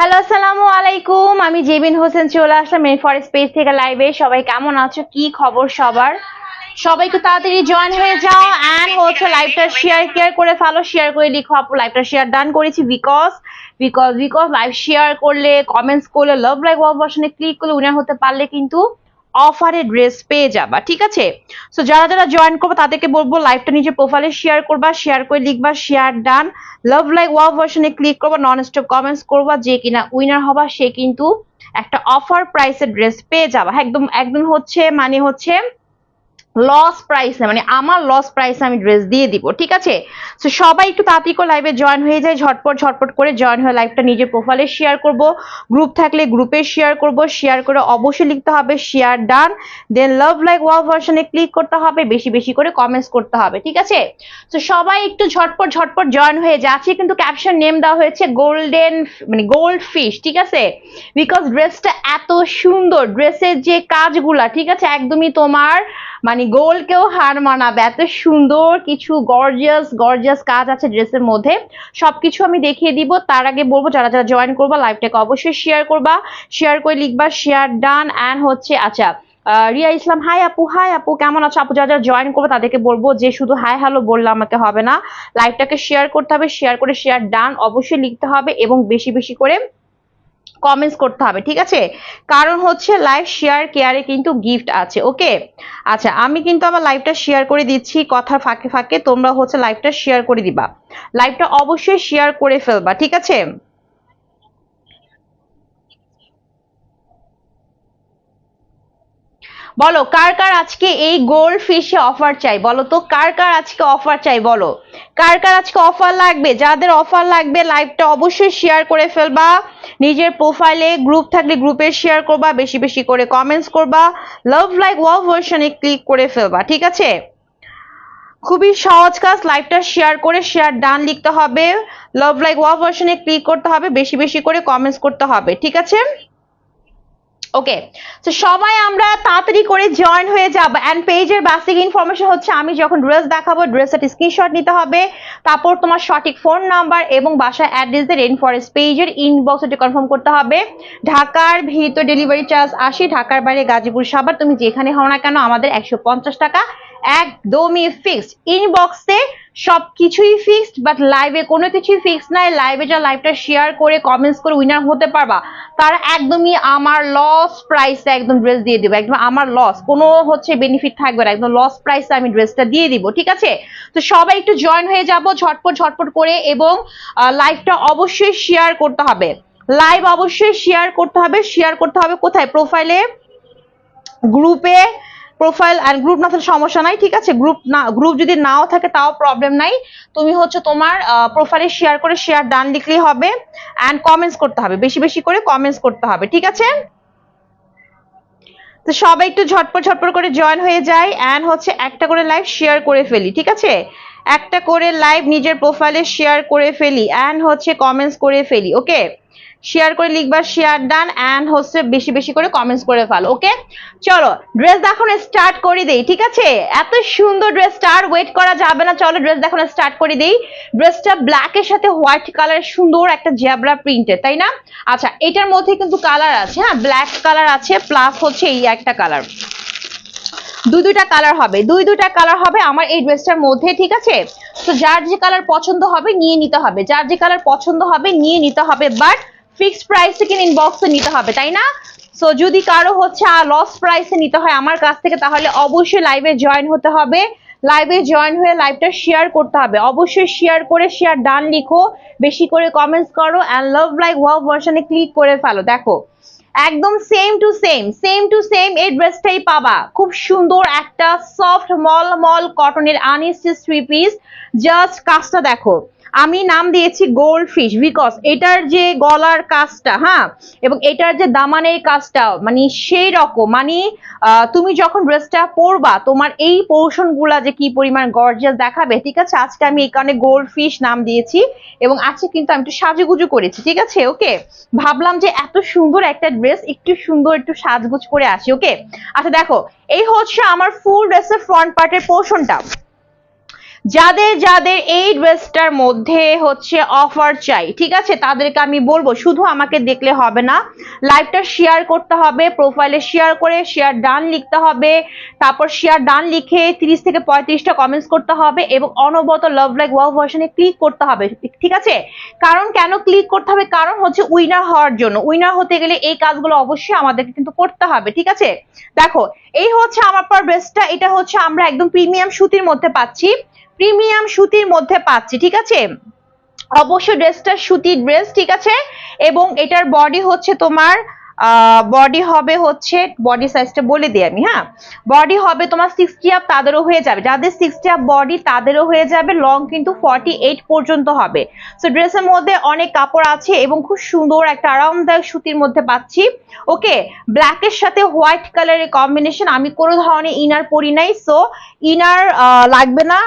Hello, আসসালামু আলাইকুম। আমি জেবিন হোসেন চলে আসলাম মেন ফরেস্ট পেজ থেকে লাইভে সবাই কেমন আছো? কি খবর সবার? সবাই একটু তাড়াতাড়ি জয়েন হয়ে যাও অ্যান্ড হচ্ছে লাইভটা শেয়ার কেয়ার করে ফেলো শেয়ার করে লিখো। আপু লাইভটা শেয়ার ডান করেছি because because because live share করলে কমেন্টস করলে লাভ লাইক বাসনে ক্লিক করলে উনার হতে পারলে কিন্তু অফারে ড্রেস পেয়ে যাবা ঠিক আছে? সো যারা যারা জয়েন করব তাদেরকে বলব লাইভটা নিজের প্রোফাইলে শেয়ার করবা শেয়ার করে লিখবা শেয়ার ডান লাভ লাইক ওয়া ভার্সনে ক্লিক করবা নন স্টপ কমেন্টস করবা যে কিনা উইনার হবা সে কিন্তু একটা অফার প্রাইসের ড্রেস পেয়ে যাবা। হ্যাঁ, একদম একদম হচ্ছে মানে হচ্ছে লস প্রাইসে মানে আমার লস প্রাইসে আমি ড্রেস দিয়ে দিব, ঠিক আছে? সো সবাই একটু তাড়াতাড়ি করে লাইভে জয়েন হয়ে যায়, ঝটপট ঝটপট করে জয়েন হয়ে লাইভটা নিজের প্রোফাইলে শেয়ার করব। গ্রুপ থাকলে গ্রুপে শেয়ার করব শেয়ার করে অবশ্যই লিখতে হবে শেয়ার ডান দেন লাভ লাইক ওয়াও ভার্সনে ক্লিক করতে হবে, বেশি বেশি করে কমেন্টস করতে হবে, ঠিক আছে? তো সবাই একটু ঝটপট ঝটপট জয়েন হয়ে যাচ্ছে, কিন্তু ক্যাপশন নেম দেওয়া হয়েছে গোল্ডেন মানে গোল্ড ফিশ ঠিক আছে? বিকজ ড্রেসটা এত সুন্দর ড্রেসের যে কাজগুলা, ঠিক আছে? একদমই তোমার মানে গোলকেও হার মানাবে। এত সুন্দর কিছু গর্জিয়াস গর্জিয়াস কাজ আছে ড্রেসের মধ্যে। সবকিছু আমি দেখিয়ে দিব। তার আগে বলব, যারা যারা জয়েন করবা লাইভটাকে অবশ্যই শেয়ার করবা। শেয়ার করে লিখবা শেয়ার ডান অ্যান্ড হচ্ছে আচ্ছা রিয়া ইসলাম হাই আপু হাই আপু, কেমন আছো? আপু, যারা যারা জয়েন করবে, তাদেরকে বলব যে শুধু হাই হ্যালো বললে আমাকে হবে না। লাইভটাকে শেয়ার করতে হবে। শেয়ার করে শেয়ার ডান অবশ্যই লিখতে হবে এবং বেশি বেশি করে কমেন্টস করতে হবে, ঠিক আছে? কারণ হচ্ছে লাইভ শেয়ার কেয়ারে কিন্তু গিফট আছে ওকে আচ্ছা আমি কিন্তু আমার লাইভটা শেয়ার করে দিচ্ছি, কথার ফাঁকে ফাঁকে তোমরা হচ্ছে লাইভটা শেয়ার করে দিবা। লাইভটা অবশ্যই শেয়ার করে ফেলবা, ঠিক আছে? বলো, কার কার আজকে এই গোল্ড ফিশে অফার চাই? বলো তো, কার কার আজকে অফার চাই বলো? কার কার আজকে অফার লাগবে? যাদের অফার লাগবে লাইভটা অবশ্যই শেয়ার করে ফেলবা। নিজের প্রোফাইলে গ্রুপ থাকলে গ্রুপে শেয়ার করবা, বেশি বেশি করে কমেন্টস করবা। লাভ লাইক ওয়াও ভার্সনে ক্লিক করে ফেলবা, ঠিক আছে? খুবই সহজ কাজ লাইভটা শেয়ার করে শেয়ার ডান লিখতে হবে। লাভ লাইক ওয়াও ভার্সনে ক্লিক করতে হবে, বেশি বেশি করে কমেন্টস করতে হবে, ঠিক আছে? ওকে তো সবাই আমরা তাড়াতাড়ি করে জয়েন হয়ে যাব অ্যান্ড পেজের বেসিক ইনফরমেশন হচ্ছে আমি যখন ড্রেস দেখাবো ড্রেসের স্ক্রিনশট নিতে হবে, তারপর তোমার সঠিক ফোন নাম্বার এবং বাসার অ্যাড্রেস দিয়ে রেন ফরেস্ট পেজের ইনবক্স এটি কনফার্ম করতে হবে। ঢাকার ভিতর ডেলিভারি চার্জ আসি, ঢাকার বাইরে গাজীপুর সাবার তুমি যেখানে হও না কেন, আমাদের একশো পঞ্চাশ টাকা একদমই ফিক্সড ইনবক্সে সব কিছুই ফিক্সড বাট লাইভে কোনো কিছুই ফিক্সড নাই লাইভে যা লাইভটা শেয়ার করে কমেন্টস করে উইনার হতে পারবা, তারা একদমই আমার লস প্রাইসে একদম ড্রেস দিয়ে দিব। একদম আমার লস কোনো হচ্ছে বেনিফিট থাকবে না। একদম লস প্রাইসে আমি ড্রেসটা দিয়ে দিব, ঠিক আছে? তো সবাই একটু জয়েন হয়ে যাব ঝটপট ঝটপট করে এবং লাইভটা অবশ্যই শেয়ার করতে হবে। লাইভ অবশ্যই শেয়ার করতে হবে। শেয়ার করতে হবে কোথায়? প্রোফাইলে গ্রুপে প্রোফাইল অ্যান্ড গ্রুপ না থাকলে সমস্যা নাই, ঠিক আছে? গ্রুপ না গ্রুপ যদি নাও থাকে তাও প্রবলেম নাই। তুমি হচ্ছে তোমার প্রোফাইলে শেয়ার করে শেয়ার ডান লিখলেই হবে অ্যান্ড কমেন্টস করতে হবে, বেশি বেশি করে কমেন্টস করতে হবে, ঠিক আছে? তো সবাই একটু ঝটপট ঝটপট করে জয়েন হয়ে যায় অ্যান্ড হচ্ছে একটা করে লাইভ শেয়ার করে ফেলি, ঠিক আছে? একটা করে লাইভ নিজের প্রোফাইলে শেয়ার করে ফেলি অ্যান্ড হচ্ছে কমেন্টস করে ফেলি ওকে শেয়ার করে লিখবা শেয়ার ডান অ্যান্ড হচ্ছে বেশি বেশি করে কমেন্টস করে ফেলো ওকে চলো ড্রেস দেখানো স্টার্ট করে দেই, ঠিক আছে? এত সুন্দর ড্রেসটা আর ওয়েট করা যাবে না, চলো ড্রেস দেখানো স্টার্ট করে দেই। ড্রেসটা ব্ল্যাকের সাথে হোয়াইট কালার সুন্দর একটা জ্যাবরা প্রিন্টের তাই না? আচ্ছা এটার মধ্যে কিন্তু কালার আছে হ্যাঁ ব্ল্যাক কালার আছে প্লাস হচ্ছে এই একটা কালার দুই দুইটা কালার হবে। দুই দুইটা কালার হবে আমার এই ড্রেসটার মধ্যে, ঠিক আছে? তো যার যে কালার পছন্দ হবে নিয়ে নিতে হবে। যার যে কালার পছন্দ হবে নিয়ে নিতে হবে। বাট ফিক্সড প্রাইসে কিনে ইনবক্সে নিতে হবে, তাই না? সো যদি কারও হচ্ছে লস প্রাইসে নিতে হয় আমার কাছ থেকে, তাহলে অবশ্যই লাইভে জয়েন হতে হবে। লাইভে জয়েন হয়ে লাইভটা শেয়ার করতে হবে। অবশ্যই শেয়ার করে শেয়ার ডান লিখো। বেশি করে কমেন্টস করো অ্যান্ড লাভ লাইক ওয়াও ভার্সনে ক্লিক করে ফেলো। দেখো একদম same to same same to same এই ড্রেসটাই পাবা। খুব সুন্দর একটা সফট মল মল কটনের আনস্টিচ থ্রি পিস জাস্ট কাজটা দেখো। আমি নাম দিয়েছি গোল্ড ফিশ বিকজ এটার যে গলার কাজটা হ্যাঁ এবং এটার যে দামানের কাজটা মানে সেই রকম মানে তুমি যখন ড্রেসটা পরবা, তোমার এই পোর্শনগুলা যে কি পরিমাণ গর্জিয়াস দেখাবে, ঠিক আছে? আজকে আমি এই কারণে গোল্ড ফিশ নাম দিয়েছি, এবং আজকে কিন্তু আমি একটু সাজুগুজু করেছি, ঠিক আছে? ওকে? ভাবলাম যে এত সুন্দর একটা ড্রেস একটু সুন্দর একটু সাজগুজ করে আসি, ওকে? আচ্ছা দেখো, এই হচ্ছে আমার ফুল ড্রেসের ফ্রন্ট পার্টের পোর্শনটা যাদের যাদের এই ড্রেসটার মধ্যে হচ্ছে অফার চাই, ঠিক আছে? তাদেরকে আমি বলব, শুধু আমাকে দেখলে হবে না লাইভটা শেয়ার করতে হবে প্রোফাইলে শেয়ার করে শেয়ার ডান লিখতে হবে, তারপর শেয়ার ডান লিখে তিরিশ থেকে পঁয়ত্রিশটা কমেন্টস করতে হবে এবং অনবত লাভ লাইক ওয়াও ভার্সনে ক্লিক করতে হবে, ঠিক আছে? কারণ কেন ক্লিক করতে হবে? কারণ হচ্ছে উইনার হওয়ার জন্য। উইনার হতে গেলে এই কাজগুলো অবশ্যই আমাদেরকে কিন্তু করতে হবে, ঠিক আছে? দেখো, এই হচ্ছে আমার পর ড্রেসটা এটা হচ্ছে আমরা একদম প্রিমিয়াম সুতির মধ্যে পাচ্ছি। প্রিমিয়াম সুতির মধ্যে পাচ্ছি, ঠিক আছে? অবশ্য ড্রেসটা সুতির ড্রেস ঠিক আছে? এবং এটার বডি হচ্ছে তোমার বডি হবে হচ্ছে বডি সাইজটা বলে দিই আমি হ্যাঁ? বডি হবে তোমার সিক্সটি আপ তাদেরও হয়ে যাবে। যাদের সিক্সটি আপ বডি তাদেরও হয়ে যাবে লং কিন্তু ফর্টি এইট পর্যন্ত হবে। সো ড্রেসের মধ্যে অনেক কাপড় আছে এবং খুব সুন্দর একটা আরামদায়ক সুতির মধ্যে পাচ্ছি। ওকে ব্ল্যাকের সাথে হোয়াইট কালারের কম্বিনেশন আমি কোনো ধরনের ইনার পরি নাই। সো ইনার লাগবে না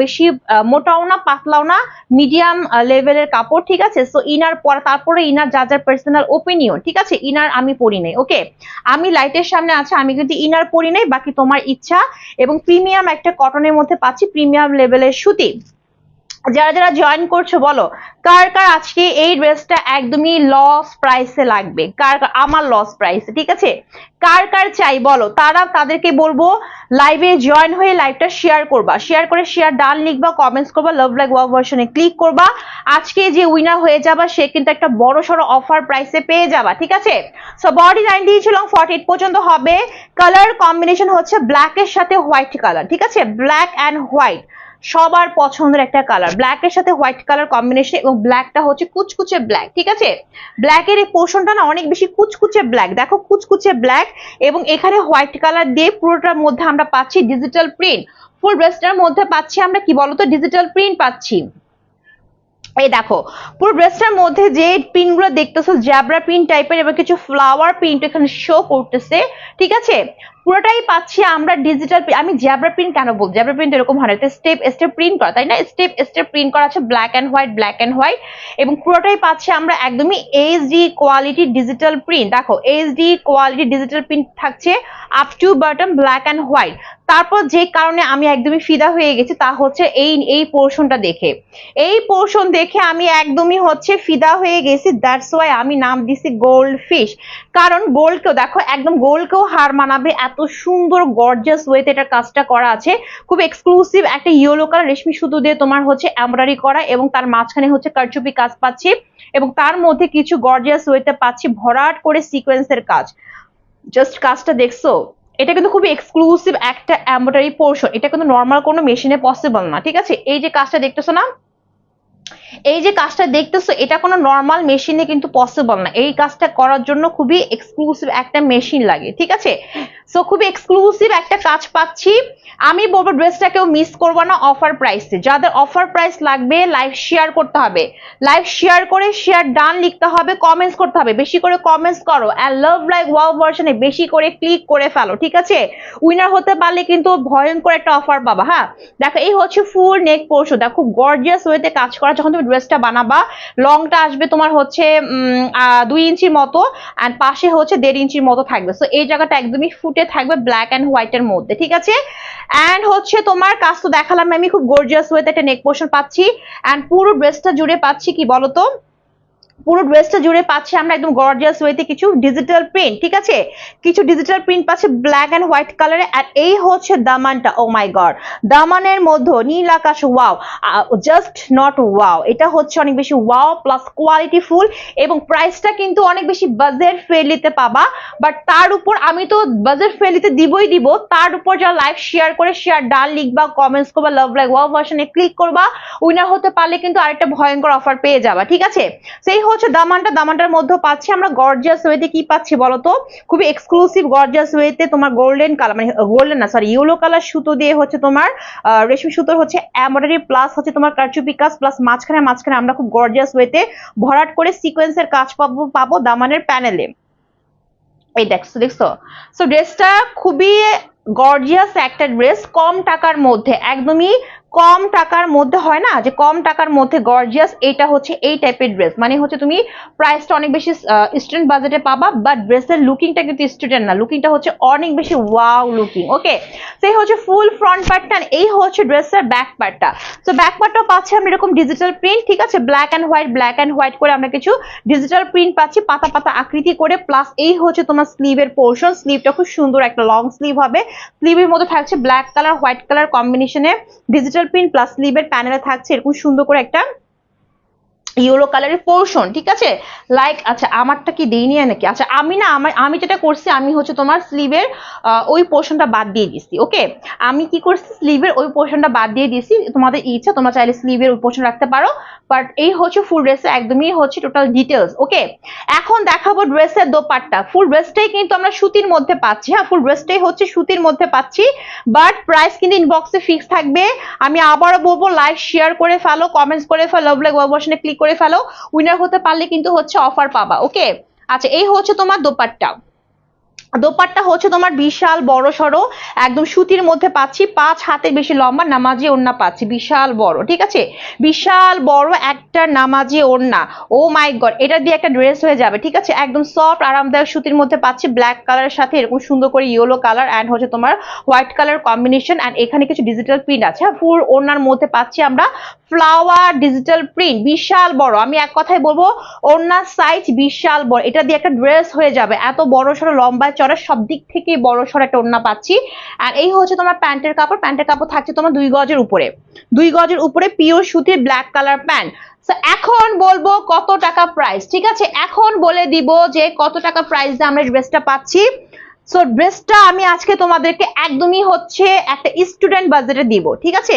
বেশি মোটাও না, পাতলাও না মিডিয়াম লেভেলের কাপড়, ঠিক আছে? সো ইনার পরা, তারপরে ইনার যা যা পার্সোনাল ওপিনিয়ন ঠিক আছে? ইনার আমি পড়ি নাই ওকে আমি লাইটের সামনে আছে, আমি কিন্তু ইনার পড়ি নাই, বাকি তোমার ইচ্ছা এবং প্রিমিয়াম একটা কটনের মধ্যে পাচ্ছি প্রিমিয়াম লেভেলের সুতি। যারা যারা জয়েন করছ বলো, কার কার আজকে এই ড্রেসটা একদমই লস প্রাইসে লাগবে? কার আমার লস প্রাইসে ঠিক আছে? কার কার চাই বলো? তারা তাদেরকে বলব লাইভে জয়েন হয়ে লাইভটা শেয়ার করবা। শেয়ার করে শেয়ার ডান লিখবা কমেন্টস করবা লাভ লাইক ওয়াক ভার্সনে ক্লিক করবা। আজকে যে উইনার হয়ে যাবা, সে কিন্তু একটা বড় সড়ো অফার প্রাইসে পেয়ে যাবা, ঠিক আছে? সো বডি লাইন দিয়েছিল ফর্টি এইট পর্যন্ত হবে। কালার কম্বিনেশন হচ্ছে ব্ল্যাকের সাথে হোয়াইট কালার ঠিক আছে? ব্ল্যাক অ্যান্ড হোয়াইট সবার পছন্দের একটা কালার ব্ল্যাক এর সাথে হোয়াইট কালার কম্বিনেশন এবং ব্ল্যাকটা হচ্ছে কুচকুচে ব্ল্যাক ঠিক আছে? ব্ল্যাকের এই পোর্শনটা না অনেক বেশি কুচকুচে ব্ল্যাক দেখো কুচকুচে ব্ল্যাক এবং এখানে হোয়াইট কালার দিয়ে পুরোটার মধ্যে আমরা পাচ্ছি ডিজিটাল প্রিন্ট ফুল ড্রেসটার মধ্যে পাচ্ছি আমরা কি বলতো? ডিজিটাল প্রিন্ট পাচ্ছি। এই দেখো, পুরো ড্রেসটার মধ্যে যে প্রিন্টগুলো দেখতেছো জ্যাবরা প্রিন্ট টাইপের এবং কিছু ফ্লাওয়ার প্রিন্ট এখানে শো করতেছে, ঠিক আছে? পুরোটাই পাচ্ছি আমরা ডিজিটাল আমি জ্যাবরা প্রিন্ট কেন বল জ্যাবরা প্রিন্ট এরকম হয় না স্টেপ স্টেপ প্রিন্ট করা, তাই না? স্টেপ স্টেপ প্রিন্ট করা আছে black and white black and white এবং পুরোটাই পাচ্ছি আমরা একদমই এইচডি কোয়ালিটি ডিজিটাল প্রিন্ট দেখো এইচডি কোয়ালিটি ডিজিটাল প্রিন্ট থাকছে up to button black and white তারপর যে কারণে আমি একদমই ফিদা হয়ে গেছি, তা হচ্ছে এই এই পোর্শনটা দেখে। এই পোর্শন দেখে আমি একদমই হচ্ছে ফিদা হয়ে গেছি দ্যাটস ওয়াই আমি নাম দিছি গোল্ড ফিশ কারণ গোল্ডকেও দেখো, একদম গোল্ডকেও হার মানাবে, এত সুন্দর গর্জাস ওয়েতে এটার কাজটা করা আছে। খুব এক্সক্লুসিভ একটা ইয়েলো কালার রেশমি সুতো দিয়ে তোমার হচ্ছে এমব্রয়ডারি করা এবং তার মাঝখানে হচ্ছে কারচুপি কাজ পাচ্ছি এবং তার মধ্যে কিছু গর্জিয়াস ওয়েতে পাচ্ছি ভরাট করে সিকোয়েন্সের কাজ। জাস্ট কাজটা দেখছ? এটা কিন্তু খুবই এক্সক্লুসিভ একটা এমব্রয়ডারি পোর্শন এটা কিন্তু নর্মাল কোনো মেশিনে পসিবল না, ঠিক আছে? এই যে কাজটা দেখতেছো না? এই যে কাজটা দেখতেছো, এটা কোনো নর্মাল মেশিনে কিন্তু পসিবল না। এই কাজটা করার জন্য খুবই এক্সক্লুসিভ একটা মেশিন লাগে, ঠিক আছে? সো খুবই এক্সক্লুসিভ একটা কাজ পাচ্ছি। আমি বলব ড্রেসটা কেউ মিস করব না অফার প্রাইসে যাদের অফার প্রাইস লাগবে লাইভ শেয়ার করতে হবে। লাইভ শেয়ার করে শেয়ার ডান লিখতে হবে কমেন্টস করতে হবে। বেশি করে কমেন্টস করো অ্যান্ড লাভ লাইক ওয়াও ভার্সনে বেশি করে ক্লিক করে ফেলো, ঠিক আছে? উইনার হতে পারলে কিন্তু ভয়ঙ্কর একটা অফার পাবা হ্যাঁ? দেখো, এই হচ্ছে ফুল নেক পোর্শন দেখো গর্জিয়াস ওয়েতে কাজ করা। যখন তুমি ড্রেসটা বানাবা লংটা আসবে তোমার হচ্ছে দুই ইঞ্চির মতো অ্যান্ড পাশে হচ্ছে দেড় ইঞ্চির মতো থাকবে। সো এই জায়গাটা একদমই ফুটে থাকবে ব্ল্যাক অ্যান্ড হোয়াইটের মধ্যে, ঠিক আছে? অ্যান্ড হচ্ছে তোমার কাজ তো দেখালাম, আমি খুব গর্জিয়াস ওয়েতে একটা নেক পোর্শন পাচ্ছি অ্যান্ড পুরো ড্রেসটা জুড়ে পাচ্ছি কি বলতো? পুরো ড্রেসটা জুড়ে পাচ্ছি আমরা একদম গর্জিয়াস ওয়েতে কিছু ডিজিটাল প্রিন্ট ঠিক আছে? কিছু ডিজিটাল প্রিন্ট পাচ্ছি ব্ল্যাক অ্যান্ড হোয়াইট কালারে আর এই হচ্ছে দামানটা ও মাই গড দামানের মধ্যে নীল আকাশ ওয়াও জাস্ট নট ওয়াও এটা হচ্ছে অনেক বেশি ওয়াও প্লাস কোয়ালিটি ফুল এবং প্রাইসটা কিন্তু অনেক বেশি বাজেট ফ্রেন্ডলিতে পাবা বাট তার উপর আমি তো বাজেট ফ্রেন্ডলিতে দিবই দিব, তার উপর যারা লাইভ শেয়ার করে শেয়ার ডাল লিখবা কমেন্টস করবা লাভ লাইক ওয়াও ভার্সনে ক্লিক করবা উইনার হতে পারলে কিন্তু আরেকটা ভয়ঙ্কর অফার পেয়ে যাবা, ঠিক আছে? সেই হচ্ছে দামানটা, দামানটার মধ্যে পাচ্ছি আমরা গর্জিয়াস ওয়েতে কি পাচ্ছি বলতো? খুবই এক্সক্লুসিভ গর্জিয়াস ওয়েতে তোমার গোল্ডেন কালার মানে গোল্ডেন না সরি ইয়েলো কালার সুতো দিয়ে হচ্ছে তোমার রেশমি সুতোর হচ্ছে এমব্রয়ডারি প্লাস হচ্ছে তোমার কারচুপি প্লাস মাঝখানে মাঝখানে আমরা খুব গর্জিয়াস ওয়েতে ভরাট করে সিকোয়েন্সের কাজ পাবো পাবো দামানের প্যানেলে এই দেখছ দেখছ? সো ড্রেসটা খুবই গর্জিয়াস একটা ড্রেস কম টাকার মধ্যে, একদমই কম টাকার মধ্যে হয় না? যে কম টাকার মধ্যে গর্জিয়াস এটা হচ্ছে এই টাইপের ড্রেস মানে হচ্ছে তুমি প্রাইসটা অনেক বেশি স্টুডেন্ট বাজেটে পাবা বাট ড্রেসের লুকিংটা কিন্তু স্টুডেন্ট না। লুকিংটা হচ্ছে অনেক বেশি ওয়াও লুকিং ওকে সেই হচ্ছে ফুল ফ্রন্ট পার্টটা এই হচ্ছে ড্রেসের ব্যাক পার্টটা তো ব্যাক পার্টটাও পাচ্ছি আমরা এরকম ডিজিটাল প্রিন্ট ঠিক আছে? Black and white black and white করে আমরা কিছু ডিজিটাল প্রিন্ট পাচ্ছি, পাতা পাতা আকৃতি করে। প্লাস এই হচ্ছে তোমার স্লিভের পোর্শন স্লিভটা খুব সুন্দর একটা লং স্লিভ হবে। স্লিভের মধ্যে থাকছে ব্ল্যাক কালার হোয়াইট কালার কম্বিনেশনে ডিজিটাল প্রিন্ট প্লাস স্লিভের প্যানেলে থাকছে এরকম সুন্দর করে একটা ইয়েলো কালারের পোর্শন ঠিক আছে? লাইক আচ্ছা আমারটা কি দেইনি নাকি? আচ্ছা আমি না, আমার, আমি যেটা করছি, আমি হচ্ছে তোমার স্লিভের ওই পোর্শনটা বাদ দিয়ে দিছি ওকে আমি কি করছি স্লিভের ওই পোর্শনটা বাদ দিয়ে দিছি, তোমাদের ইচ্ছা, তোমরা চাইলে স্লিভের ওই পোর্শন রাখতে পারো বাট এই হচ্ছে ফুল ড্রেসের একদমই হচ্ছে টোটাল ডিটেলস ওকে এখন দেখাবো ড্রেসের দোপাট্টা ফুল ড্রেসটাই কিন্তু আমরা সুতির মধ্যে পাচ্ছি হ্যাঁ ফুল ড্রেসটাই হচ্ছে সুতির মধ্যে পাচ্ছি বাট প্রাইস কিন্তু ইনবক্সে ফিক্স থাকবে, আমি আবারও বলব লাইক শেয়ার করে ফেলো কমেন্টস করে ফেলো লাইক ওয়াবশনে ক্লিক করে ফেলো। উইনার হতে পারলে কিন্তু হচ্ছে অফার পাবা ওকে আচ্ছা এই হচ্ছে তোমার দোপাট্টা। দোপাট্টা হচ্ছে তোমার বিশাল, বড়, সড়ো, একদম সুতির মধ্যে পাচ্ছি, পাঁচ হাতের বেশি লম্বা নামাজি ওড়না পাচ্ছি, বিশাল বড়, ঠিক আছে? বিশাল বড় একটা নামাজি ওড়না, ও মাই গড, এটা দিয়ে একটা ড্রেস হয়ে যাবে, ঠিক আছে? একদম সফট, আরামদায়ক সুতির মধ্যে পাচ্ছি ব্ল্যাক কালারের সাথে এরকম সুন্দর করে ইয়েলো কালার অ্যান্ড হচ্ছে তোমার হোয়াইট কালার কম্বিনেশন অ্যান্ড এখানে কিছু ডিজিটাল প্রিন্ট আছে। হ্যাঁ ফুল ওড়নার মধ্যে পাচ্ছি আমরা ফ্লাওয়ার ডিজিটাল প্রিন্ট বিশাল বড়, আমি এক কথাই বলব, ওড়নার সাইজ বিশাল বড়, এটা দিয়ে একটা ড্রেস হয়ে যাবে, এত বড় সড়ো লম্বায় চড়া সব দিক থেকে বড় সর একটা ওড়না পাচ্ছি। আর এই হচ্ছে তোমার প্যান্টের কাপড়। প্যান্টের কাপড় থাকছে তোমার দুই গজের উপরে। দুই গজের উপরে পিওর সুতির ব্ল্যাক কালার প্যান্ট এখন বলব কত টাকা প্রাইস ঠিক আছে? এখন বলে দিব যে কত টাকা প্রাইস দিয়ে আমরা ড্রেসটা পাচ্ছি। সো ড্রেসটা আমি আজকে তোমাদেরকে একদমই হচ্ছে একটা স্টুডেন্ট বাজেটে দিব, ঠিক আছে?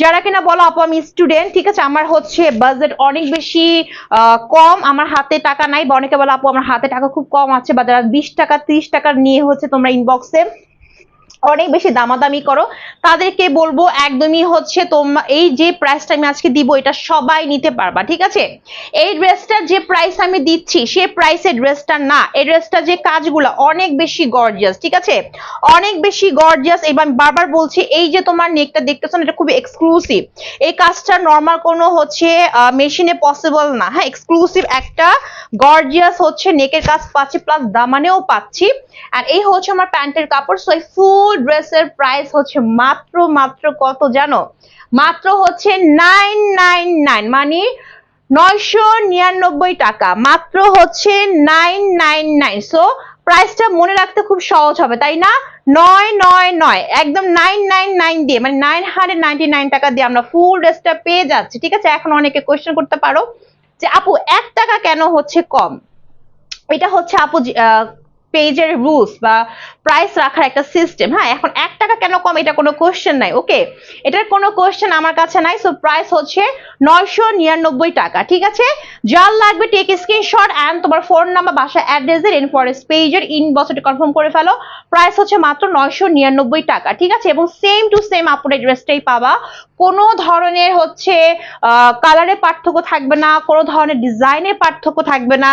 যারা কিনা বলো, আপু, আমি স্টুডেন্ট ঠিক আছে? আমার হচ্ছে বাজেট অনেক বেশি কম। আমার হাতে টাকা নাই, বা অনেকে বলো, আপু, আমার হাতে টাকা খুব কম আছে বা যারা বিশ টাকা, ত্রিশ টাকা নিয়ে হচ্ছে তোমরা ইনবক্সে অনেক বেশি দামাদামি করো। তাদেরকে বলব একদমই হচ্ছে তোমরা এই যে প্রাইসটা আমি আজকে দিব, এটা সবাই নিতে পারবা, ঠিক আছে? এই ড্রেসটার যে প্রাইস আমি দিচ্ছি, সে প্রাইসের ড্রেসটা না। এই ড্রেসটা যে কাজগুলো অনেক বেশি গর্জিয়াস ঠিক আছে? অনেক বেশি গর্জিয়াস আমি বারবার বলছি, এই যে তোমার নেকটা দেখতেছো এটা খুবই এক্সক্লুসিভ এই কাজটা নর্মাল কোনো হচ্ছে মেশিনে পসিবল না। হ্যাঁ এক্সক্লুসিভ একটা গর্জিয়াস হচ্ছে নেকের কাজ পাচ্ছি প্লাস দামানেও পাচ্ছি। আর এই হচ্ছে আমার প্যান্টের কাপড় সো এই ফুল ড্রেসের প্রাইস হচ্ছে মাত্র মাত্র কত জানো? মাত্র হচ্ছে নাইন নাইন নাইন মানে নয়শো নিরানব্বই টাকা। মাত্র হচ্ছে নাইন নাইন নাইন সো প্রাইসটা মনে রাখতে খুব সহজ হবে, তাই না? নয় নয় নয়, একদম নাইন নাইন নাইন দিয়ে মানে নাইন হান্ড্রেড নাইনটি নাইন টাকা দিয়ে আমরা ফুল ড্রেসটা পেয়ে যাচ্ছি, ঠিক আছে? এখন অনেকে কোয়েশ্চেন করতে পারো যে, আপু, এক টাকা কেন হচ্ছে কম? এটা হচ্ছে আপু পেজের রুলস বা প্রাইস রাখার একটা সিস্টেম হ্যাঁ? এখন এক টাকা কেন কম? এটা কোনো কোশ্চেন নাই ওকে এটার কোনো কোশ্চেন আমার কাছে নাই সো প্রাইস হচ্ছে নয়শো নিরানব্বই টাকা, ঠিক আছে? যার লাগবে টেক স্ক্রিনশট অ্যান্ড তোমার ফোন নাম্বার বাসা অ্যাড্রেসের ইন ফরেস্ট পেজের ইনবক্স কনফার্ম করে ফেলো। প্রাইস হচ্ছে মাত্র নয়শো নিরানব্বই টাকা, ঠিক আছে? এবং সেম টু সেম আপুর ড্রেসটাই পাবা। কোনো ধরনের হচ্ছে কালারের পার্থক্য থাকবে না, কোনো ধরনের ডিজাইনের পার্থক্য থাকবে না।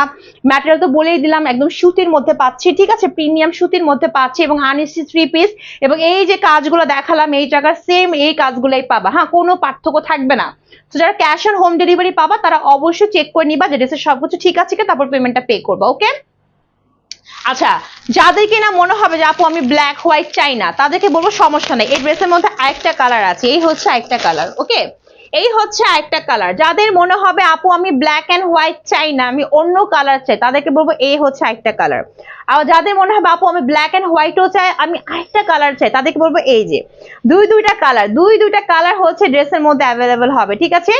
ম্যাটেরিয়াল তো বলেই দিলাম, একদম সুতির মধ্যে পাচ্ছি। ঠিক আছে প্রিমিয়াম সুতির মধ্যে পাচ্ছি এবং আনিসি থ্রি পিস এবং এই যে কাজগুলো দেখালাম, এই জায়গার সেম এই কাজগুলোই পাবা। হ্যাঁ কোনো পার্থক্য থাকবে না। তো যারা ক্যাশ অন হোম ডেলিভারি পাবা, তারা অবশ্যই চেক করে নিবা যে ড্রেসের সবকিছু ঠিক আছে কি তারপর পেমেন্টটা পে করবা ওকে আচ্ছা যাদের কিনা মনে হবে যে, আপু, আমি ব্ল্যাক হোয়াইট চাই না, তাদেরকে বলব সমস্যা নেই। এই ড্রেসের মধ্যে আরেকটা কালার আছে, এই হচ্ছে আরেকটা কালার ওকে এই হচ্ছে আরেকটা কালার যাদের মনে হবে, আপু, আমি ব্ল্যাক অ্যান্ড হোয়াইট চাই না, আমি অন্য কালার চাই, তাদেরকে বলব, এই হচ্ছে আরেকটা কালার আর যাদের মনে হবে, আপু, আমি ব্ল্যাক অ্যান্ড হোয়াইটও চাই, আমি আরেকটা কালার চাই, তাদেরকে বলব, এই যে, দুই দুইটা কালার দুই দুইটা কালার হচ্ছে ড্রেসের মধ্যে অ্যাভেলেবেল হবে, ঠিক আছে?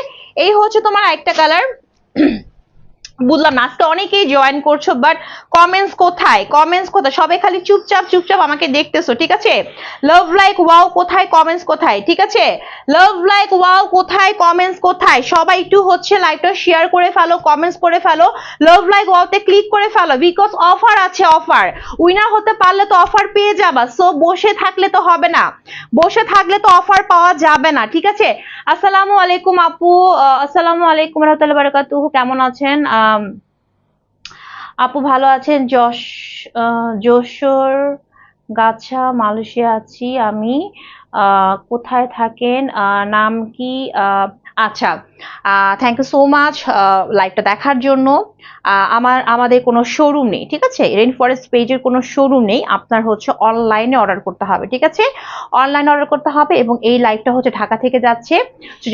এই হচ্ছে তোমার একটা কালার বুঝলাম না। আজকে অনেকেই জয়েন করছ বাট কমেন্টস কোথায়? কমেন্টস কোথায়? সবাই খালি চুপচাপ চুপচাপ আমাকে দেখতেছো ঠিক আছে? লাভ লাইক ওয়াও কোথায়? কমেন্টস কোথায়? ঠিক আছে? লাভ লাইক ওয়াও কোথায়? কমেন্টস কোথায়? সবাই একটু হচ্ছে লাইভটা শেয়ার করে ফেলো কমেন্টস করে ফেলো। লাভ লাইক ওয়াওতে ক্লিক করে ফেলো বিকজ অফার আছে অফার উইনার হতে পারলে তো অফার পেয়ে যাবা সো বসে থাকলে তো হবে না। বসে থাকলে তো অফার পাওয়া যাবে না ঠিক আছে? আসসালামু আলাইকুম আপু আসসালামু আলাইকুম রহমতুল্লাহ বারাকাতুহু কেমন আছেন? আম, আপু ভালো আছেন? যশ যশোর গাছা মালয়েশিয়া আছি আমি। কোথায় থাকেন? নাম কি? আহ, আচ্ছা থ্যাংক ইউ সো মাচ লাইভটা দেখার জন্য। আমার, আমাদের কোনো শোরুম নেই, ঠিক আছে? রেন ফরেস্ট পেজের কোনো শোরুম নেই, আপনার হচ্ছে অনলাইনে অর্ডার করতে হবে, ঠিক আছে? অনলাইনে অর্ডার করতে হবে এবং এই লাইভটা হচ্ছে ঢাকা থেকে যাচ্ছে।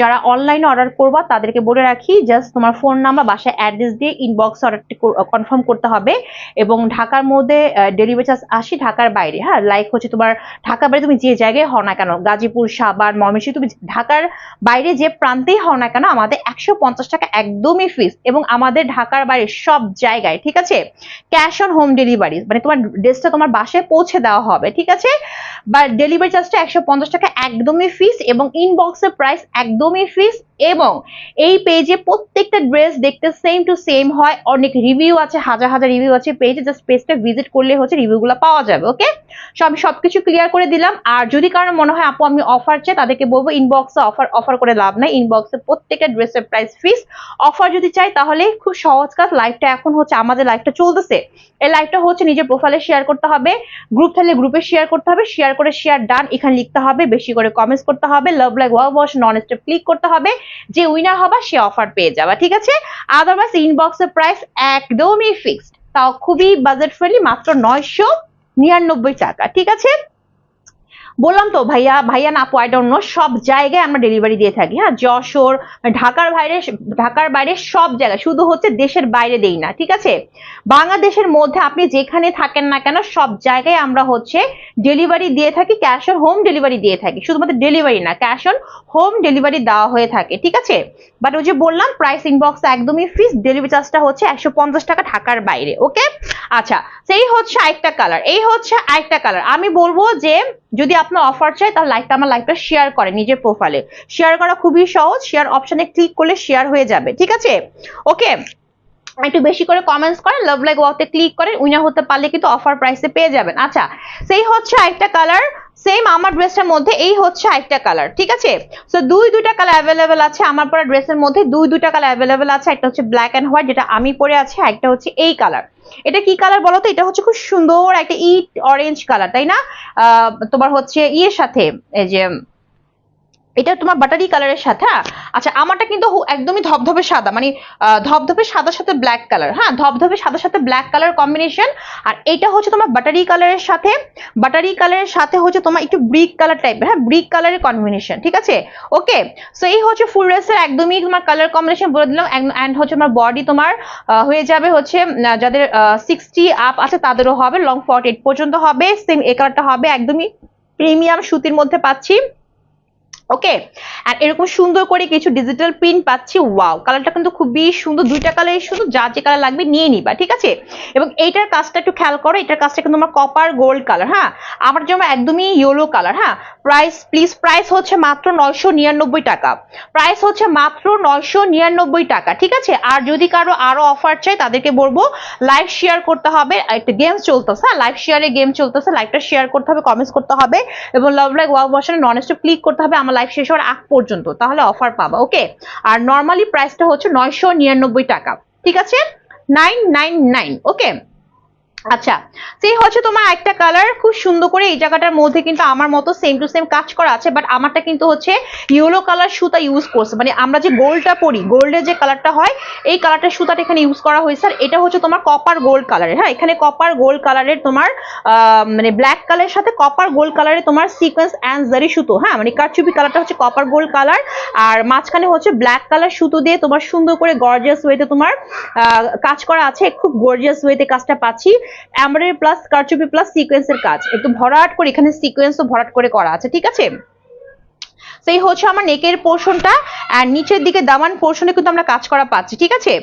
যারা অনলাইনে অর্ডার করবা, তাদেরকে বলে রাখি জাস্ট তোমার ফোন নাম্বার বাসায় অ্যাড্রেস দিয়ে ইনবক্স অর্ডারটি কনফার্ম করতে হবে এবং ঢাকার মধ্যে ডেলিভারি চার্জ আসি ঢাকার বাইরে হ্যাঁ? লাইক হচ্ছে তোমার ঢাকার বাইরে তুমি যে জায়গায় হও না কেন, গাজীপুর, সাভার, ময়মনসিংহ, তুমি ঢাকার বাইরে যে প্রান্তেই হও না কেন, আমাদের একশো পঞ্চাশ টাকা একদমই ফিস এবং আমাদের ঢাকার বাইরে সব জায়গায়, ঠিক আছে? ক্যাশ অন হোম ডেলিভারি মানে তোমার ড্রেসটা তোমার বাসায় পৌঁছে দেওয়া হবে, ঠিক আছে? বা ডেলিভারি চার্জটা একশো পঞ্চাশ টাকা একদমই ফিস এবং ইনবক্সের প্রাইস একদমই ফিস এবং এই পেজে প্রত্যেকটা ড্রেস দেখতে সেম টু সেম হয়, অনেক রিভিউ আছে, হাজার হাজার রিভিউ আছে পেজে জাস্ট পেজটা ভিজিট করলে হচ্ছে রিভিউগুলো পাওয়া যাবে ওকে সো আমি সবকিছু ক্লিয়ার করে দিলাম, আর যদি কারও মনে হয়, আপু, আমি অফার চাই, তাদেরকে বলব ইনবক্সে অফার অফার করে লাভ নাই ইনবক্সে প্রত্যেকটা ড্রেসের প্রাইস ফিস অফার যদি চাই, তাহলে খুব সহজ কাজ। লাইভটা এখন হচ্ছে আমাদের লাইভটা চলতেছে। এই লাইভটা হচ্ছে নিজের প্রোফাইলে শেয়ার করতে হবে। গ্রুপ থাকলে গ্রুপে শেয়ার করতে হবে। শেয়ার করে শেয়ার ডান এখানে লিখতে হবে, বেশি করে কমেন্টস করতে হবে। লাভ লাইক ওয়াও ওয়াশ নন স্টেপ ক্লিক করতে হবে। যে উইনার হবা, সে অফার পেয়ে যাবা, ঠিক আছে? আদারওয়াইজ ইনবক্সের প্রাইস একদমই ফিক্সড তাও খুবই বাজেট ফ্রেন্ডলি মাত্র নয়শো নিরানব্বই টাকা, ঠিক আছে? বললাম তো, ভাইয়া ভাইয়া না আপু আই ডোন্ট নো সব জায়গায় আমরা ডেলিভারি দিয়ে থাকি। হ্যাঁ যশোর, ঢাকার বাইরে ঢাকার বাইরে সব জায়গায়, শুধু হচ্ছে দেশের বাইরে দেই না, ঠিক আছে? বাংলাদেশের মধ্যে আপনি যেখানে থাকেন না কেন, সব জায়গায় আমরা হচ্ছে ডেলিভারি দিয়ে থাকি ক্যাশ অন হোম ডেলিভারি দিয়ে থাকি। শুধুমাত্র ডেলিভারি না ক্যাশ অন হোম ডেলিভারি দেওয়া হয়ে থাকে, ঠিক আছে? বাট ওই যে বললাম প্রাইস ইনবক্স একদমই ফিক্স ডেলিভারি চার্জটা হচ্ছে একশো পঞ্চাশ টাকা ঢাকার বাইরে ওকে আচ্ছা সেই হচ্ছে আরেকটা কালার এই হচ্ছে আরেকটা কালার আমি বলব যে, যদি আপনার অফার চাই তাহলে লাইকটা আমার লাইকটা শেয়ার করে নিজের প্রোফাইলে শেয়ার করা খুবই সহজ শেয়ার অপশনে ক্লিক করলে শেয়ার হয়ে যাবে, ঠিক আছে? ওকে একটু বেশি করে কমেন্টস করেন লাভ লাইক ওয়াতে ক্লিক করেন উইনার হতে পারলে কিন্তু অফার প্রাইসে পেয়ে যাবেন। আচ্ছা সেই হচ্ছে আরেকটা কালার সেম আমার ড্রেসটার মধ্যে এই হচ্ছে আরেকটা কালার ঠিক আছে? সো দুই দুইটা কালার অ্যাভেলেবেল আছে আমার পরা ড্রেসের মধ্যে, দুই দুইটা কালার অ্যাভেলেবেল আছে, একটা হচ্ছে ব্ল্যাক অ্যান্ড হোয়াইট যেটা আমি পরে আছি একটা হচ্ছে এই কালার এটা কি কালার বলো তো? এটা হচ্ছে খুব সুন্দর একটা ইট অরেঞ্জ কালার তাই না? তোমার হচ্ছে ইয়ের সাথে, এই যে এটা তোমার বাটারি কালারের সাথে হ্যাঁ? আচ্ছা আমারটা কিন্তু একদমই ধবধবে সাদা মানে ধবধবে সাদার সাথে ব্ল্যাক কালার হ্যাঁ? ধবধবে সাদার সাথে ব্ল্যাক কালার কম্বিনেশন আর এটা হচ্ছে তোমার বাটারি কালারের সাথে বাটারি কালারের সাথে হচ্ছে তোমার একটু ব্রিক কালার টাইপের হ্যাঁ? ব্রিক কালারের কম্বিনেশন ঠিক আছে? ওকে সো এই হচ্ছে ফুল ড্রেসের একদমই তোমার কালার কম্বিনেশন বলে দিলাম অ্যান্ড হচ্ছে তোমার বডি তোমার হয়ে যাবে হচ্ছে যাদের সিক্সটি আপ আছে তাদেরও হবে লং ফর্টি পর্যন্ত হবে সেম এই কালারটা হবে, একদমই প্রিমিয়াম সুতির মধ্যে পাচ্ছি। ওকে আর এরকম সুন্দর করে কিছু ডিজিটাল প্রিন্ট পাচ্ছি ওয়াও কালারটা কিন্তু খুবই সুন্দর, দুইটা কালারই সুন্দর যা যে কালার লাগবে নিয়ে নিবা, ঠিক আছে? এবং এইটার কাজটা একটু খেয়াল করো, এটার কাজটা কিন্তু আমার কপার গোল্ড কালার হ্যাঁ? আমার জন্য একদমই ইয়েলো কালার হ্যাঁ? প্রাইস প্লিজ প্রাইস হচ্ছে মাত্র নয়শো নিরানব্বই টাকা। প্রাইস হচ্ছে মাত্র নয়শো নিরানব্বই টাকা, ঠিক আছে? আর যদি কারও আরও অফার চাই তাদেরকে বলব লাইভ শেয়ার করতে হবে। একটা গেম চলতেছে হ্যাঁ? লাইভ শেয়ারে গেম চলতেছে লাইভটা শেয়ার করতে হবে কমেন্টস করতে হবে। এবং লাভ লাইক ওয়াও বসানে নন স্টপ ক্লিক করতে হবে, আমার লাইভ শেষ হওয়ার আগ পর্যন্ত, তাহলে অফার পাবা ওকে আর নর্মালি প্রাইসটা হচ্ছে নয়শো নিরানব্বই টাকা, ঠিক আছে? নাইন নাইন নাইন ওকে আচ্ছা সেই হচ্ছে তোমার একটা কালার খুব সুন্দর করে এই জায়গাটার মধ্যে কিন্তু আমার মতো সেম টু সেম কাজ করা আছে বাট আমারটা কিন্তু হচ্ছে ইয়েলো কালার সুতা ইউজ করছে। মানে আমরা যে গোল্ডটা পরি গোল্ডের যে কালারটা হয়, এই কালারটার সুতাটা এখানে ইউজ করা হয়েছে। আর এটা হচ্ছে তোমার কপার গোল্ড কালারের হ্যাঁ এখানে কপার গোল্ড কালারের তোমার মানে ব্ল্যাক কালারের সাথে কপার গোল্ড কালারের তোমার সিকোয়েন্স অ্যান্ড জারি সুতো। হ্যাঁ মানে কারচুপি কালারটা হচ্ছে কপার গোল্ড কালার আর মাঝখানে হচ্ছে ব্ল্যাক কালার সুতো দিয়ে তোমার সুন্দর করে গর্জিয়াস ওয়েতে তোমার কাজ করা আছে। খুব গর্জিয়াস ওয়েতে কাজটা পাচ্ছি। এমব্রয়ডারি প্লাস কারচুপি প্লাস সিকোয়েন্সের কাজ। একটু ভরাট করে, এখানে সিকোয়েন্সও ভরাট করে করা আছে, ঠিক আছে? সেই হচ্ছে আমার নেকের পোর্শনটা, আর নিচের দিকে দামান পোর্শনে কিন্তু আমরা কাজ করা পাচ্ছি, ঠিক আছে?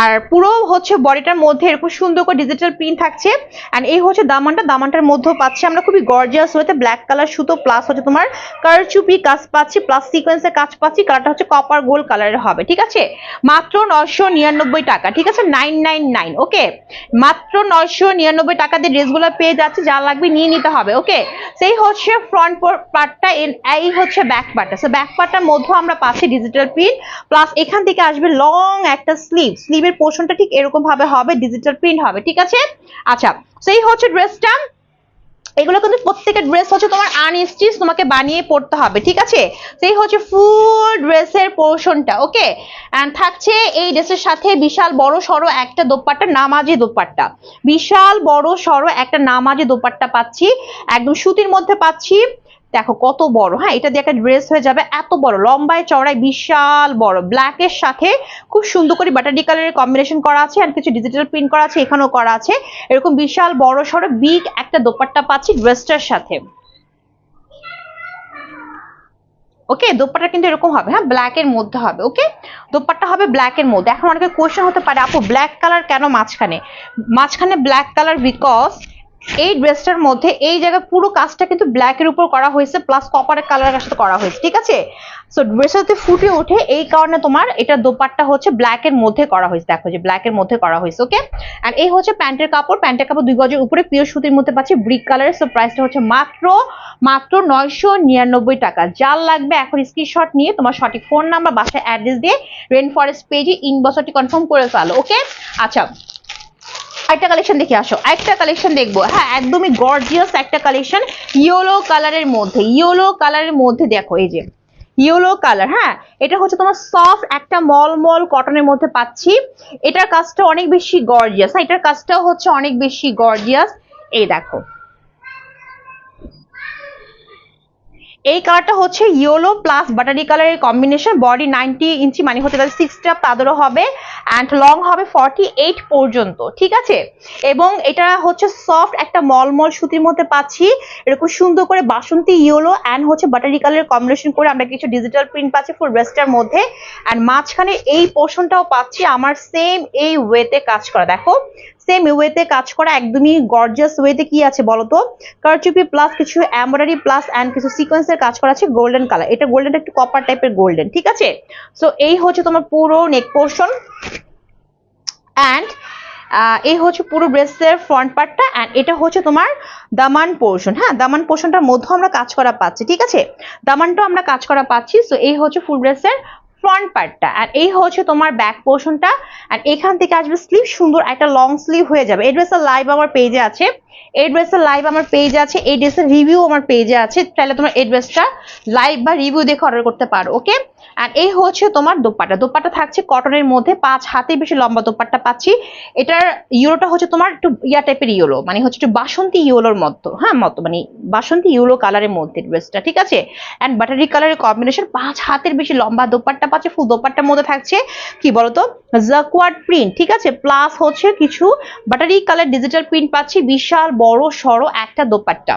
আর পুরো হচ্ছে বডিটার মধ্যে এরকম সুন্দর করে ডিজিটাল প্রিন্ট থাকছে এন্ড এই হচ্ছে দামানটা, দামানটার মধ্যেও পাচ্ছি আমরা খুবই গর্জিয়াস হতে ব্ল্যাক কালার সুতো প্লাস হচ্ছে তোমার কারচুপি কাজ পাচ্ছি প্লাস সিকোয়েন্সের কাজ পাচ্ছি কালারটা হচ্ছে কপার গোল্ড কালারের হবে, ঠিক আছে? মাত্র নয়শো নিরানব্বই টাকা, ঠিক আছে? নাইন নাইন নাইন ওকে মাত্র নয়শো নিরানব্বই টাকা দিয়ে ড্রেসগুলো পেয়ে যাচ্ছে, যা লাগবে নিয়ে নিতে হবে ওকে সেই হচ্ছে ফ্রন্ট পার্টটা এই হচ্ছে ব্যাক পার্টটা সো ব্যাক পার্টটার মধ্যে আমরা পাচ্ছি ডিজিটাল প্রিন্ট প্লাস এখান থেকে আসবে লং একটা স্লিভ স্লিভের পোর্শনটা ঠিক এরকম ভাবে হবে ডিজিটাল প্রিন্ট হবে, ঠিক আছে? আচ্ছা সেই হচ্ছে ড্রেসটা এগুলো কিন্তু প্রত্যেকটা ড্রেস হচ্ছে তোমার আনস্টিচ তোমাকে বানিয়ে পড়তে হবে, ঠিক আছে? সেই হচ্ছে ফুল ড্রেসের পোর্শনটা ওকে এন্ড থাকছে এই ড্রেসের সাথে বিশাল বড় সড়ো একটা দোপাট্টা, নামাজি দোপাট্টা। বিশাল বড় সড়ো একটা নামাজি দোপাট্টা পাচ্ছি। একদম সুতির মধ্যে পাচ্ছি। দেখো কত বড় হ্যাঁ? এটা দিয়ে একটা ড্রেস হয়ে যাবে এত বড়, লম্বায় চড়ায় বিশাল বড় ব্ল্যাক এর সাথে খুব সুন্দর করে বাটারি কালারের কম্বিনেশন করা আছে আর কিছু ডিজিটাল প্রিন্ট করা আছে, এখানেও করা আছে। এরকম বিশাল বড় সড়ো বিগ একটা দোপাট্টা পাচ্ছি ড্রেসটার সাথে। ওকে দোপাট্টা কিন্তু এরকম হবে হ্যাঁ? ব্ল্যাক এর মধ্যে হবে ওকে দোপাট্টা হবে ব্ল্যাক এর মধ্যে। এখন অনেকে কোয়েশ্চেন হতে পারে, আপু, ব্ল্যাক কালার কেন মাঝখানে? মাঝখানে ব্ল্যাক কালার বিকজ এই ড্রেসটার মধ্যে এই জায়গায় পুরো কাজটা কিন্তু ব্ল্যাক এর উপর করা হয়েছে প্লাস কপারের কালারের সাথে করা হয়েছে, ঠিক আছে? সো ড্রেসটাতে ফুটে ওঠে, এই কারণে তোমার এটা দোপাট্টা হচ্ছে ব্ল্যাক এর মধ্যে করা হয়েছে, দেখো যে ব্ল্যাক এর মধ্যে করা হয়েছে ওকে এন্ড এই হচ্ছে প্যান্টের কাপড় প্যান্টের কাপড় দুই গজের উপরে পিওর সুতির মধ্যে পাচ্ছি ব্রিক কালারের সো প্রাইসটা হচ্ছে মাত্র মাত্র নয়শো নিরানব্বই টাকা। যার লাগবে এখন স্ক্রিনশট নিয়ে তোমার সঠিক ফোন নাম্বার বাসায় অ্যাড্রেস দিয়ে রেন ফরেস্ট পেজে ইনবক্সটি কনফার্ম করে ফেলো ওকে আচ্ছা একটা কালেকশন দেখে আসো একটা কালেকশন দেখব। হ্যাঁ একদমই গর্জিয়াস একটা কালেকশন ইয়েলো কালারের মধ্যে ইয়েলো কালারের মধ্যে দেখো, এই যে ইয়েলো কালার হ্যাঁ এটা হচ্ছে তোমার সফট একটা মলমল মল কটনের মধ্যে পাচ্ছি। এটার কাজটা অনেক বেশি গর্জিয়াস হ্যাঁ এটার কাজটাও হচ্ছে অনেক বেশি গর্জিয়াস এই দেখো এই কালারটা হচ্ছে ইয়েলো প্লাস বাটারি কালারের কম্বিনেশন বডি নাইনটি ইঞ্চি মানে হতে পারে সিক্স স্টাপ তাদেরও হবে অ্যান্ড লং হবে ফর্টি এইট পর্যন্ত, ঠিক আছে? এবং এটা হচ্ছে সফট একটা মলমল সুতির মধ্যে পাচ্ছি, এরকম সুন্দর করে বাসন্তী ইয়েলো অ্যান্ড হচ্ছে বাটারি কালারের কম্বিনেশন করে আমরা কিছু ডিজিটাল প্রিন্ট পাচ্ছি ফুল ব্রেস্টার মধ্যে অ্যান্ড মাঝখানে এই পোর্শনটাও পাচ্ছি, আমার সেম এই ওয়েতে কাজ করা। দেখো সেম ওয়েতে কাজ করা একদমই গর্জিয়াস ওয়েতে কি আছে বলতো? কারচুপি প্লাস কিছু এমব্রয়ডারি প্লাস অ্যান্ড কিছু সিকোয়েন্সের কাজ করা আছে গোল্ডেন কালার এটা গোল্ডেন একটু কপার টাইপের গোল্ডেন ঠিক আছে? সো এই হচ্ছে তোমার পুরো নেক পোর্শন অ্যান্ড এই হচ্ছে পুরো ড্রেসের ফ্রন্ট পার্টটা অ্যান্ড এটা হচ্ছে তোমার দামান পোর্শন হ্যাঁ? দামান পোর্শনটার মধ্যেও আমরা কাজ করা পাচ্ছি, ঠিক আছে? দামানটাও আমরা কাজ করা পাচ্ছি সো এই হচ্ছে ফুল ড্রেসের ফ্রন্ট পার্টটা আর এই হচ্ছে তোমার ব্যাক পোর্শনটা আর এখান থেকে আসবে স্লিভ সুন্দর একটা লং স্লিভ হয়ে যাবে। এই ড্রেসটা লাইভ আমার পেজে আছে। এই ড্রেসের লাইভ আমার পেজে আছে এই ড্রেসের রিভিউ আমার পেজে আছে, তাহলে তোমার এই ড্রেসটা লাইভ বা রিভিউ দেখে অর্ডার করতে পারো ওকে আর এই হচ্ছে তোমার দোপাট্টা। দোপাট্টা থাকছে কটনের মধ্যে, পাঁচ হাতে বেশি লম্বা দোপাট্টা পাচ্ছি। এটার ইউরোটা হচ্ছে তোমার একটু ইয়া টাইপের ইয়েলো মানে হচ্ছে একটু বাসন্তী ইয়েলোর মতো হ্যাঁ মতো মানে বাসন্তী ইয়েলো কালারের মধ্যে ড্রেসটা ঠিক আছে? অ্যান্ড বাটারি কালারের কম্বিনেশন পাঁচ হাতের বেশি লম্বা দোপাট্টা পাচ্ছে ফুল দোপাট্টার মধ্যে থাকছে, কি বলতো? জাকওয়ার্ড প্রিন্ট ঠিক আছে? প্লাস হচ্ছে কিছু বাটারি কালার ডিজিটাল প্রিন্ট পাচ্ছি, বিশাল বড় সড়ো একটা দোপাট্টা।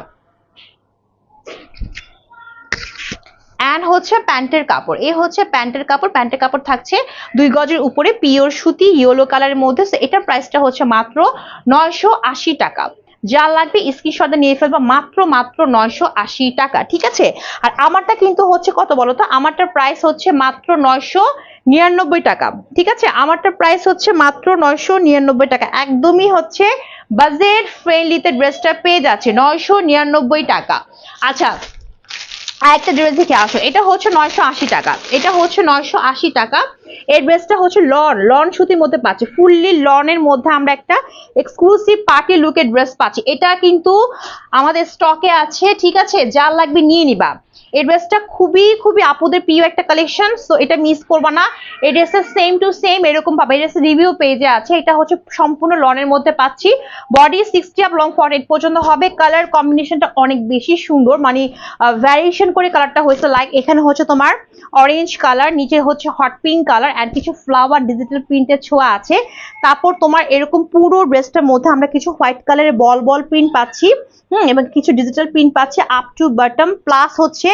অ্যান্ড হচ্ছে প্যান্টের কাপড়। এ হচ্ছে প্যান্টের কাপড়। প্যান্টের কাপড় থাকছে দুই গজের উপরে পিওর সুতি ইয়েলো কালারের মধ্যে। এটা এটার প্রাইসটা হচ্ছে মাত্র নয়শো আশি টাকা। যা লাগবে স্ক্রিনশটে নিয়ে ফেলবা মাত্র মাত্র নয়শো আশি টাকা, ঠিক আছে? আর আমারটা কিন্তু হচ্ছে কত বলো তো? আমারটার প্রাইস হচ্ছে মাত্র নয়শো নিরানব্বই টাকা, ঠিক আছে? আমারটার প্রাইস হচ্ছে মাত্র নয়শো নিরানব্বই টাকা। একদমই হচ্ছে বাজেট ফ্রেন্ডলিতে ড্রেসটা পেয়ে যাচ্ছে, নয়শো নিরানব্বই টাকা। আচ্ছা আর একটা ড্রেস দেখে আসো। এটা হচ্ছে নয়শো আশি টাকা। এটা হচ্ছে নয়শো আশি টাকা। এই ড্রেসটা হচ্ছে লন লন সুতির মধ্যে পাচ্ছি। ফুললি লনের মধ্যে আমরা একটা এক্সক্লুসিভ পার্টি লুকের ড্রেস পাচ্ছি। এটা কিন্তু আমাদের স্টকে আছে, ঠিক আছে? যার লাগবে নিয়ে নিবা। এই ড্রেসটা খুবই খুবই আপুদের প্রিয় একটা কালেকশন সো এটা মিস করবা না। এই ড্রেসের সেম টু সেম এরকম পাবে। এই ড্রেসের রিভিউ পেজে আছে। এটা হচ্ছে সম্পূর্ণ লনের মধ্যে পাচ্ছি। Body sixty up long forty eight পর্যন্ত হবে। কালার কম্বিনেশনটা অনেক বেশি সুন্দর। মানে ভ্যারিয়েশন করে কালারটা হয়েছে। লাইক এখানে হচ্ছে তোমার অরেঞ্জ কালার নিচে হচ্ছে হট পিঙ্ক কালার অ্যান্ড কিছু ফ্লাওয়ার ডিজিটাল প্রিন্টের ছোঁয়া আছে। তারপর তোমার এরকম পুরো ড্রেসটার মধ্যে আমরা কিছু হোয়াইট কালারের বল বল প্রিন্ট পাচ্ছি। হুম, এবং কিছু ডিজিটাল প্রিন্ট পাচ্ছে আপ টু বাটম প্লাস হচ্ছে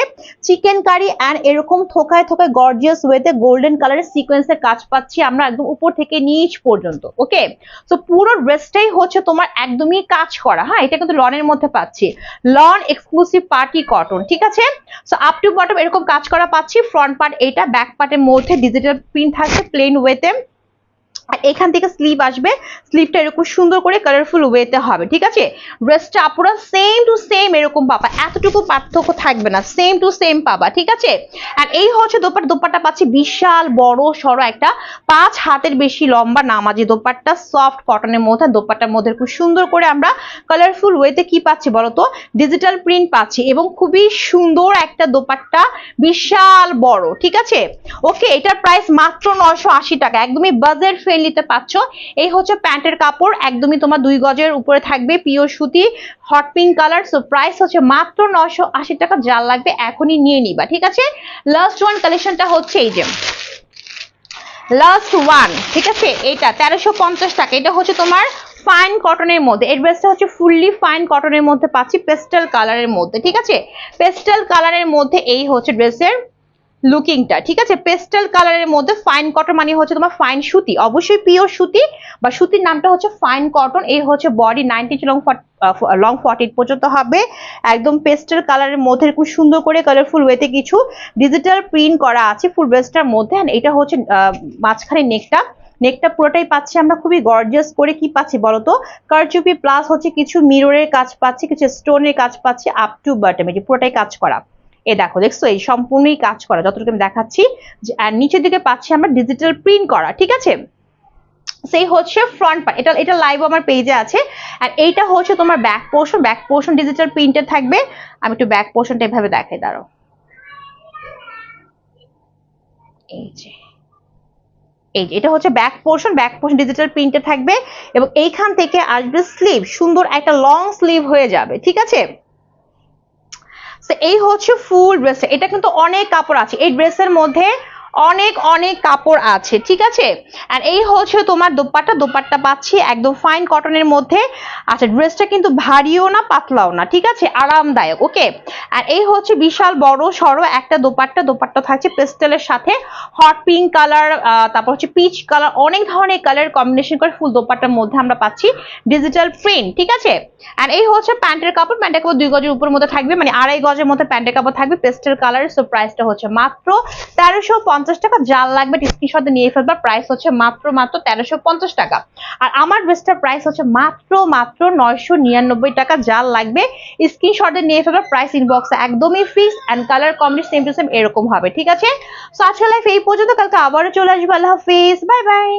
চিকেন কারি অ্যান্ড এরকম থোকায় থোকায় গর্জিয়াস ওয়েতে গোল্ডেন কালারের সিকোয়েন্সের কাজ পাচ্ছি আমরা একদম উপর থেকে নিচ পর্যন্ত ওকে তো পুরো ড্রেসটাই হচ্ছে তোমার একদমই কাজ করা হ্যাঁ? এটা কিন্তু লনের মধ্যে পাচ্ছি। লন এক্সক্লুসিভ পার্টি কটন ঠিক আছে? সো আপ টু বটম এরকম কাজ করা পাচ্ছি ফ্রন্ট পার্ট এটা ব্যাক পার্টের মধ্যে ডিজিটাল প্রিন্ট থাকছে প্লেন ওয়েতে আর এখান থেকে স্লিভ আসবে। স্লিভটা এরকম সুন্দর করে কালারফুল ওয়েতে হবে, ঠিক আছে? ড্রেসটা পুরো সেম টু সেম এরকম পাবা, এতটুকু পার্থক্য থাকবে না সেম টু সেম পাবা, ঠিক আছে? আর এই হচ্ছে দোপাট, দোপাট্টা পাচ্ছি বিশাল, বড় সড়ো একটা, পাঁচ হাতের বেশি লম্বা নামাজি দোপাট্টা সফট কটনের মধ্যে দোপাট্টার মধ্যে খুব সুন্দর করে আমরা কালারফুল ওয়েতে কি পাচ্ছি বলতো? ডিজিটাল প্রিন্ট পাচ্ছি এবং খুবই সুন্দর একটা দোপাট্টা, বিশাল বড়, ঠিক আছে? ওকে এটার প্রাইস মাত্র আশি টাকা, একদমই বাজেট ফ্রেন্ডলিতে পাচ্ছ এই হচ্ছে প্যান্টের কাপড়, একদমই তোমার দুই গজের উপরে থাকবে পিওর সুতি hot pink colour so price হচ্ছে মাত্র আশি টাকা, যা লাগবে এখনই নিয়ে নিবা, ঠিক আছে? লাস্ট ওয়ান কালেকশনটা হচ্ছে এই যে। লাস্ট ওয়ান ঠিক আছে? এটা তেরোশো পঞ্চাশ টাকা, এটা হচ্ছে তোমার ফাইন কটনের মধ্যে এই ড্রেসটা হচ্ছে ফুললি ফাইন কটনের মধ্যে পাচ্ছি পেস্টেল কালারের মধ্যে, ঠিক আছে? পেস্টেল কালারের মধ্যে এই হচ্ছে ড্রেসের লুকিংটা, ঠিক আছে? পেস্টেল কালারের মধ্যে ফাইন কটন মানে হচ্ছে তোমার ফাইন সুতি। অবশ্যই পিওর সুতি বা সুতির নামটা হচ্ছে ফাইন কটন এই হচ্ছে body ninety long long forty পর্যন্ত হবে। একদম পেস্টেল কালারের মধ্যে খুব সুন্দর করে কালারফুল ওয়েতে কিছু ডিজিটাল প্রিন্ট করা আছে ফুল বেস্টার মধ্যে। এটা হচ্ছে মাঝখানে নেকটা নেকটা পুরোটাই পাচ্ছি আমরা খুবই গর্জিয়াস করে কি পাচ্ছি বলতো? কারচুপি প্লাস হচ্ছে কিছু মিররের কাজ পাচ্ছি, কিছু স্টোনের কাজ পাচ্ছি আপ টু বাটম যে পুরোটাই কাজ করা। এ দেখো, দেখছ? এই সম্পূর্ণই কাজ করা। যতটুকু আমি দেখাচ্ছি আর নিচের দিকে পাচ্ছি আমরা ডিজিটাল প্রিন্ট করা, ঠিক আছে? সেই হচ্ছে ফ্রন্ট পার্ট এটা এটা লাইভ আমার পেজে আছে। আর এইটা হচ্ছে তোমার back portion back portion digital প্রিন্টে থাকবে। আমি একটু ব্যাক পোর্শনটা এভাবে দেখাই দাঁড়ো এই যে এই যে, এটা হচ্ছে back portion back portion digital প্রিন্টে থাকবে। এবং এইখান থেকে আসবে স্লিভ সুন্দর একটা লং স্লিভ হয়ে যাবে, ঠিক আছে? এই হচ্ছে ফুল ড্রেস এটা কিন্তু অনেক কাপড় আছে। এই ড্রেসের মধ্যে অনেক অনেক কাপড় আছে, ঠিক আছে? আর এই হচ্ছে তোমার দোপাট্টা দোপাট্টা পাচ্ছি একদম ফাইন কটনের মধ্যে। আচ্ছা ড্রেসটা কিন্তু ভারীও না, পাতলাও না, ঠিক আছে? আরামদায়ক ওকে আর এই হচ্ছে বিশাল, বড় সড়ো একটা দোপাট্টা দোপাট্টা থাকছে পেস্টেলের সাথে। হট পিঙ্ক কালার তারপর হচ্ছে পিচ কালার অনেক ধরনের কালার কম্বিনেশন করে ফুল দোপাট্টার মধ্যে আমরা পাচ্ছি ডিজিটাল প্রিন্ট ঠিক আছে? আর এই হচ্ছে প্যান্টের কাপড় প্যান্টের কাপড় দুই গজের উপর মধ্যে থাকবে মানে আড়াই গজের মধ্যে প্যান্টের কাপড় থাকবে, পেস্টেল কালার সো প্রাইসটা হচ্ছে মাত্র তেরোশো পঞ্চাশ টাকা জাল লাগবে স্ক্রিনশটে নিয়ে ফেলবা প্রাইস হচ্ছে মাত্র মাত্র তেরোশো পঞ্চাশ টাকা। আর আমার ড্রেসটার প্রাইস হচ্ছে মাত্র মাত্র নয়শো নিরানব্বই টাকা জাল লাগবে স্ক্রিনশটে নিয়ে ফেলবা প্রাইস ইনবক্সে একদমই fix and colour complete same to same এরকম হবে, ঠিক আছে? সো আজকে লাইফ এই পর্যন্ত, কালকে আবারও চলে আসব, আল্লাহ হাফিজ বাই বাই